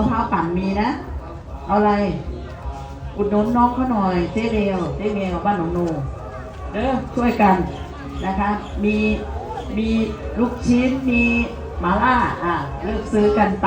ะพราปั่นมีนะ เอาอะไร อุดหนุนน้องเขาหน่อยเจ๊เดียวเจ๊เมียวบ้านหนองนูเด้อช่วยกันนะคะ มีมีลูกชิ้นมีหมาล่าอะเลือกซื้อกันไป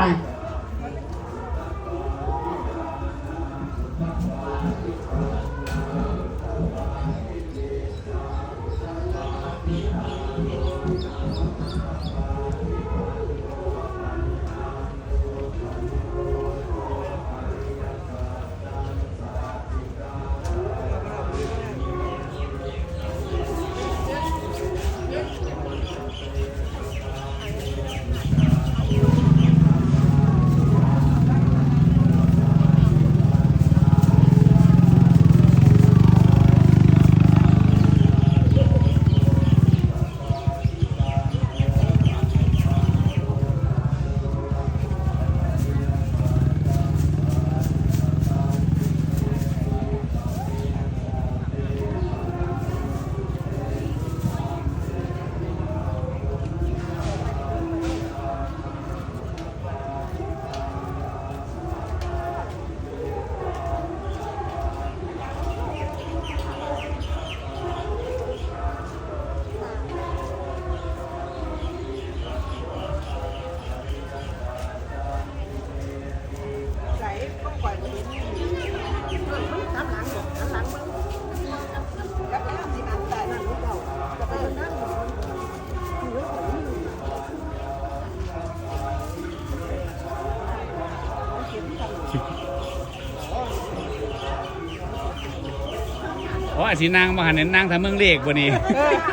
อ๋ออาสีนางมาหันเน้นนางทำเมืองเลขบ่นี่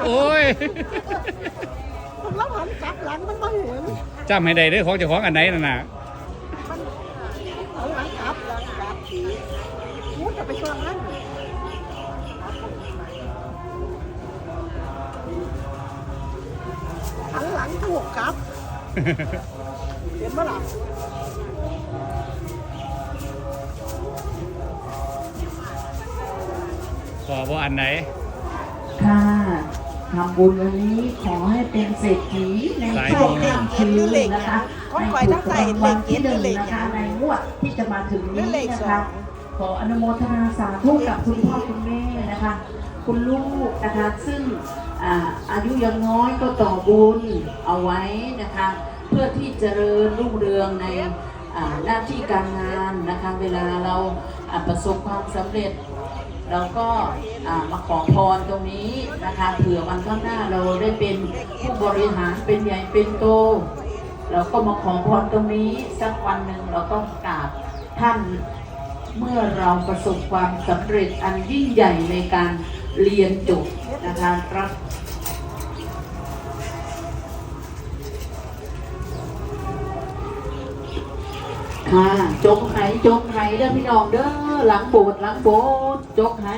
โอ้ยผมรับหันกลับหลังมันไม่เห็นจำให้ได้เด้อของเจ้าของอันไหนนั่นน่ะมันเอาหลังกลับหลังกลับสีมูจะไปช่วงนั้นหันหลังถูกกลับเห็นไหมล่ะ ขอบ่อันไหนค่ะทำบุญวันนี้ขอให้เป็นเศรษฐีในสายช่วงบุญค่ำคืนนะคะขอให้ทั้งใส่เหล็กเย็นหรือเหล็กนะคะในงวดที่จะมาถึงหรือนี้เหล็กนะสอคะงขออนุโมทนาสาธุกับคุณพ่อคุณแม่นะคะ คุณลูกนะคะซึ่งอ่าอายุยังน้อยก็ต่อบุญเอาไว้นะคะ เพื่อที่เจริญรุ่งเรืองในอ่าหน้าที่การงานนะคะ เวลาเราอ่าประสบความสำเร็จ เราก็มาขอพรตรงนี้นะคะเผื่อวันข้างหน้าเราได้เป็นผู้บริหารเป็นใหญ่เป็นโตเราก็มาขอพรตรงนี้สักวันหนึ่งเราต้องกราบท่านเมื่อเราประสบความสำเร็จอันยิ่งใหญ่ในการเรียนจบนะคะรับ ค่ะจกไหจกไหเด้อพี่น้องเด้อหลังโบสหลังโบสจกไห